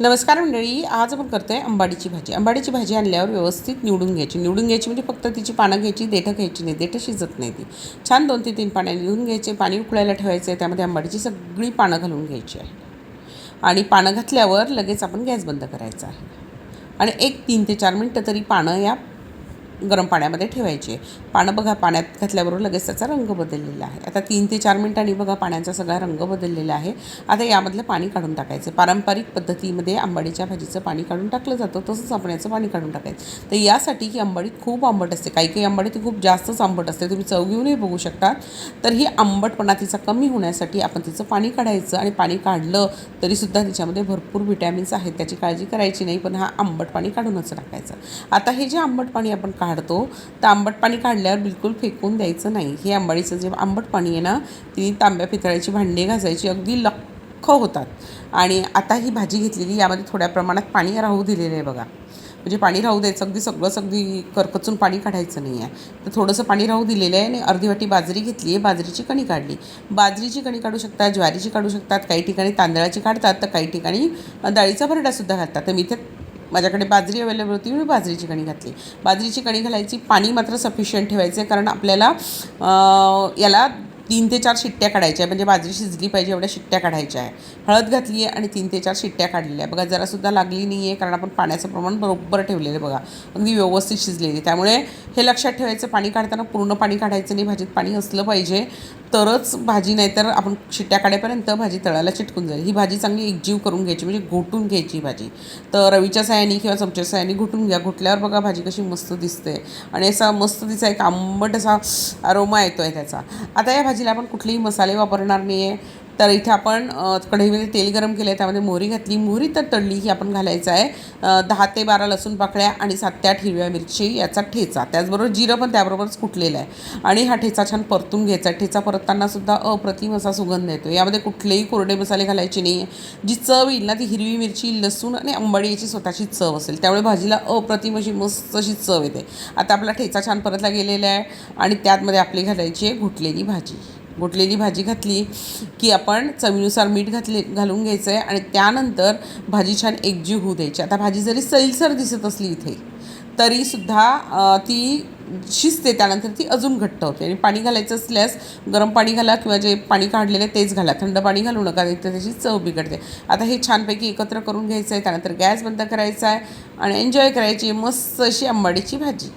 नमस्कार मंडळी आज आपण करतोय अंबाडीची भाजी. अंबाडीची भाजी आणल्यावर व्यवस्थित निवडून घ्यायची. निवडून घ्यायची म्हणजे फक्त तिची पानं घ्यायची देठं घ्यायची नाही देठं शिजत नाही ती. छान दोन ते तीन पाण्याने निवडून घ्यायचे पाणी उकळायला ठेवायचं आहे. त्यामध्ये अंबाडीची सगळी पानं घालून घ्यायची आहे. आणि पानं घातल्यावर लगेच आपण गॅस बंद करायचा आहे. आणि एक तीन ते चार मिनटं तरी पानं या गरम पाण्यामध्ये ठेवायचे. पानं बघा पाण्यात घातल्याबरोबर लगेच त्याचा रंग बदललेला आहे. आता तीन ते चार मिनिटांनी बघा पाण्याचा सगळा रंग बदललेला आहे. आता यामधलं पाणी काढून टाकायचं. पारंपरिक पद्धतीमध्ये आंबाडीच्या भाजीचं पाणी काढून टाकलं जातं. तसंच आपण याचं पाणी काढून टाकायचं. तर यासाठी ही आंबाडी खूप आंबट असते. काही काही आंबाडी ती खूप जास्तच आंबट असते. तुम्ही चव घेऊनही बघू शकता तर ही आंबटपणा तिचा कमी होण्यासाठी आपण तिचं पाणी काढायचं आणि पाणी काढलं तरीसुद्धा तिच्यामध्ये भरपूर विटॅमिन्स आहेत. त्याची काळजी करायची नाही पण हा आंबट पाणी काढूनच टाकायचं. आता हे जे आंबट पाणी आपण काढतो तर आंबट पाणी काढल्यावर बिलकुल फेकून द्यायचं नाही. हे आंबाडीचं जे आंबट पाणी आहे ना ती तांब्या पितळाची भांडी घासायची अगदी लख्ख होतात. आणि आता ही भाजी घेतलेली यामध्ये थोड्या प्रमाणात पाणी राहू दिलेलं आहे बघा. म्हणजे पाणी राहू द्यायचं अगदी सगळंच अगदी करकचून पाणी काढायचं नाही आहे. तर थोडंसं पाणी राहू दिलेलं आहे आणि अर्धी वाटी बाजरी घेतली आहे बाजरीची कणी काढली. बाजरीची कणी काढू शकतात ज्वारीची काढू शकतात काही ठिकाणी तांदळाची काढतात तर काही ठिकाणी डाळीचा भरडासुद्धा घालतात. तर मी इथे माझ्याकडे बाजरी अवेलेबल होती मी बाजरीची कणी घातली. बाजरीची कणी घालायची पाणी मात्र सफिशियंट ठेवायचं आहे कारण आपल्याला याला तीन ते चार शिट्ट्या काढायच्या आहे. म्हणजे बाजरी शिजली पाहिजे एवढ्या शिट्ट्या काढायच्या आहे. हळद घातली आहे आणि तीन ते चार शिट्ट्या काढलेल्या आहे. बघा जरासुद्धा लागली नाही आहे कारण आपण पाण्याचं प्रमाण बरोबर ठेवलेलं आहे बघा. अगदी व्यवस्थित शिजलेली त्यामुळे हे लक्षात ठेवायचं पाणी काढताना पूर्ण पाणी काढायचं नाही. भाजीत पाणी असलं पाहिजे तरच भाजी नाहीतर आपण शिट्ट्या काढेपर्यंत भाजी तळायला चिटकून जाईल. ही भाजी चांगली एकजीव करून घ्यायची म्हणजे घोटून घ्यायची भाजी. तर रवीच्या सायानी किंवा चमच्या सायानी घोटून घ्या. घोटल्यावर बघा भाजी कशी मस्त दिसते. आणि असा मस्त तिचा एक आंबट असा अरोमा येतो आहे त्याचा. आता या भाजीला आपण कुठलेही मसाले वापरणार नाही आहे तर इथे आपण कढईमध्ये तेल गरम केलं आहे त्यामध्ये मोहरी घातली. मोहरी तर तळली ही आपण घालायचं आहे. दहा ते बारा लसूण पाकळ्या आणि सात ते आठ हिरव्या मिरची याचा ठेचा. त्याचबरोबर जिरं पण त्याबरोबरच कुटलेलं आहे. आणि हा ठेचा छान परतून घ्यायचा आहे. ठेचा परततानासुद्धा अप्रतिम असा सुगंध येतो. यामध्ये कुठलेही कोरडे मसाले घालायचे नाही. आहे जी चव येईल ना ती हिरवी मिरची लसूण आणि अंबाडी याची स्वतःची चव असेल. त्यामुळे भाजीला अप्रतिम अशी मस्त अशी चव येते. आता आपला ठेचा छान परतला गेलेला आहे. आणि त्यातमध्ये आपली घालायची आहे घुटलेली भाजी. घोटलेली भाजी घातली की आपण चवीनुसार मीठ घातले घालून घ्यायचं आहे आणि त्यानंतर भाजी छान एकजीव होऊ द्यायची. आता भाजी जरी सैलसर दिसत असली इथे तरीसुद्धा ती शिजते त्यानंतर ती अजून घट्ट होते. आणि पाणी घालायचं असल्यास गरम पाणी घाला किंवा जे पाणी काढलेलं आहे तेच घाला. थंड पाणी घालू नका तर त्याची चव बिघडते. आता हे छानपैकी एकत्र करून घ्यायचं आहे त्यानंतर गॅस बंद करायचा आहे आणि एन्जॉय करायची मस्त अशी आंबाडीची भाजी.